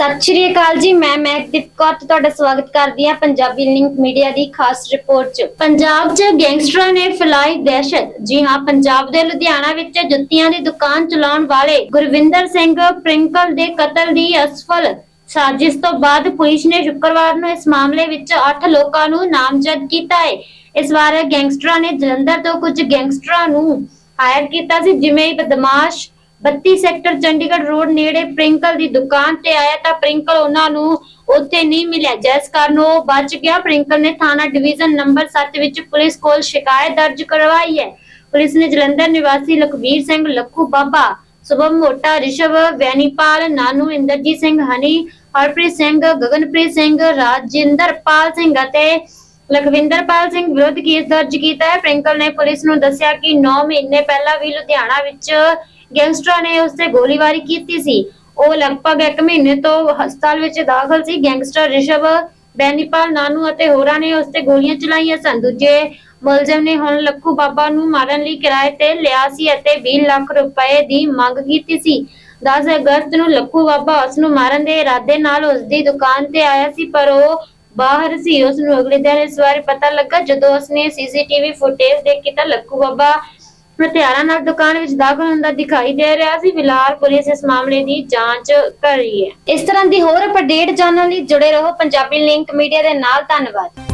ਸਤਿ ਸ਼੍ਰੀ ਅਕਾਲ ਜੀ, ਮੈਂ ਮਹਿਕਦੀਪ ਕੌਰ ਤੇ ਤੁਹਾਡਾ ਸਵਾਗਤ ਕਰਦੀ ਹਾਂ ਪੰਜਾਬੀ ਲਿੰਕ ਮੀਡੀਆ ਦੀ ਖਾਸ ਰਿਪੋਰਟ 'ਚ। ਪੰਜਾਬ 'ਚ ਗੈਂਗਸਟਰਾਂ ਨੇ ਫੈਲਾਈ ਦਹਿਸ਼ਤ। ਜੀ ਹਾਂ, ਪੰਜਾਬ ਦੇ ਲੁਧਿਆਣਾ ਵਿੱਚ ਜੁੱਤੀਆਂ ਦੀ ਦੁਕਾਨ ਚਲਾਉਣ ਵਾਲੇ ਗੁਰਵਿੰਦਰ ਸਿੰਘ ਪ੍ਰਿੰਕਲ ਦੇ ਕਤਲ ਦੀ ਅਸਫਲ ਸਾਜ਼ਿਸ਼ ਤੋਂ ਬਾਅਦ ਪੁਲਿਸ ਨੇ ਸ਼ੁੱਕਰਵਾਰ ਨੂੰ ਇਸ ਮਾਮਲੇ ਵਿੱਚ 8 ਲੋਕਾਂ ਨੂੰ ਨਾਮਜ਼ਦ ਕੀਤਾ ਹੈ। ਇਸ ਵਾਰ ਗੈਂਗਸਟਰਾਂ ਨੇ ਜਲੰਧਰ ਤੋਂ ਕੁਝ ਗੈਂਗਸਟਰਾਂ ਨੂੰ ਹਾਇਰ ਕੀਤਾ ਸੀ, ਜਿਵੇਂ ਬਦਮਾਸ਼ 32 ਸੈਕਟਰ ਚੰਡੀਗੜ੍ਹ ਰੋਡ ਨੇੜੇ ਪ੍ਰਿੰਕਲ ਦੀ ਦੁਕਾਨ ਤੇ ਆਇਆ ਤਾਂ ਪ੍ਰਿੰਕਲ ਉਹਨਾਂ ਨੂੰ ਉੱਥੇ ਨਹੀਂ ਮਿਲਿਆ। ਜਿਸ ਕਾਰਨ ਉਹ ਬਚ ਗਿਆ। ਪ੍ਰਿੰਕਲ ਨੇ ਥਾਣਾ ਡਿਵੀਜ਼ਨ ਨੰਬਰ 7 ਵਿੱਚ ਪੁਲਿਸ ਕੋਲ ਸ਼ਿਕਾਇਤ ਦਰਜ ਕਰਵਾਈ ਹੈ। ਪੁਲਿਸ ਨੇ ਜਲੰਧਰ ਨਿਵਾਸੀ ਲਖਵੀਰ ਸਿੰਘ, ਲੱਖੂ ਬਾਬਾ, ਸੁਭਮ ਮੋਟਾ, ਰਿਸ਼ਵ ਵੈਨੀਪਾਲ ਨਾਨੂ, ਇੰਦਰਜੀਤ ਸਿੰਘ, ਹਨੀ, ਹਰਪ੍ਰੀਤ ਸਿੰਘ, ਗਗਨਪ੍ਰੀਤ ਸਿੰਘ ਰਾਜਿੰਦਰਪਾਲ ਸਿੰਘ ਅਤੇ ਲਖਵਿੰਦਰਪਾਲ ਸਿੰਘ ਵਿਰੁੱਧ ਕੇਸ ਦਰਜ ਕੀਤਾ ਹੈ। ਪ੍ਰਿੰਕਲ ਨੇ ਪੁਲਿਸ ਨੂੰ ਦੱਸਿਆ ਕਿ 9 ਮਹੀਨੇ ਪਹਿਲਾਂ ਵੀ ਲੁਧਿਆਣਾ ਵਿੱਚ ਗੈਂਗਸਟਰਾਂ ਨੇ ਉਸ ਤੇ ਗੋਲੀਬਾਰੀ ਕੀਤੀ ਸੀ। ਉਹ ਲਗਭਗ 1 ਮਹੀਨੇ ਤੋਂ ਹਸਪਤਾਲ ਵਿੱਚ ਦਾਖਲ ਸੀ। ਗੈਂਗਸਟਰ ਰਿਸ਼ਵ ਬੈਨੀਪਾਲ, ਨਾਨੂ ਅਤੇ ਹੋਰਾਂ ਨੇ ਉਸ ਤੇ ਗੋਲੀਆਂ ਚਲਾਈਆਂ ਸਨ। ਦੂਜੇ ਮੁਲਜ਼ਮ ਨੇ ਹੁਣ ਲੱਖੂ ਬਾਬਾ ਨੂੰ ਮਾਰਨ ਲਈ ਕਿਰਾਏ ਤੇ ਲਿਆ ਸੀ ਅਤੇ 20 ਲੱਖ ਰੁਪਏ ਦੀ ਮੰਗ ਕੀਤੀ ਸੀ। 10 ਅਗਸਤ ਨੂੰ ਲੱਖੂ ਬਾਬਾ ਉਸ ਨੂੰ ਮਾਰਨ ਦੇ ਇਰਾਦੇ ਨਾਲ ਉਸ ਦੀ ਦੁਕਾਨ ਤੇ ਆਇਆ ਸੀ, ਪਰ ਉਹ ਬਾਹਰ ਸੀ। ਉਸ ਨੂੰ ਅਗਲੇ ਦਿਨ ਇਸ ਬਾਰੇ ਪਤਾ ਲੱਗਾ ਜਦੋਂ ਉਸਨੇ ਸੀਸੀਟੀਵੀ ਫੁਟੇਜ ਦੇਖੀ ਤਾਂ ਲੱਖੂ ਬਾਬਾ ਹਥਿਆਰਾਂ ਨਾਲ ਦੁਕਾਨ ਵਿੱਚ ਦਾਖਲ ਹੁੰਦਾ ਦਿਖਾਈ ਦੇ ਰਿਹਾ ਸੀ। ਫਿਲਹਾਲ ਪੁਲਿਸ ਇਸ ਮਾਮਲੇ ਦੀ ਜਾਂਚ ਕਰ ਰਹੀ ਹੈ। ਇਸ ਤਰ੍ਹਾਂ ਦੀ ਹੋਰ ਅਪਡੇਟ ਜਾਣਨ ਲਈ ਜੁੜੇ ਰਹੋ ਪੰਜਾਬੀ ਲਿੰਕ ਮੀਡੀਆ ਦੇ ਨਾਲ। ਧੰਨਵਾਦ।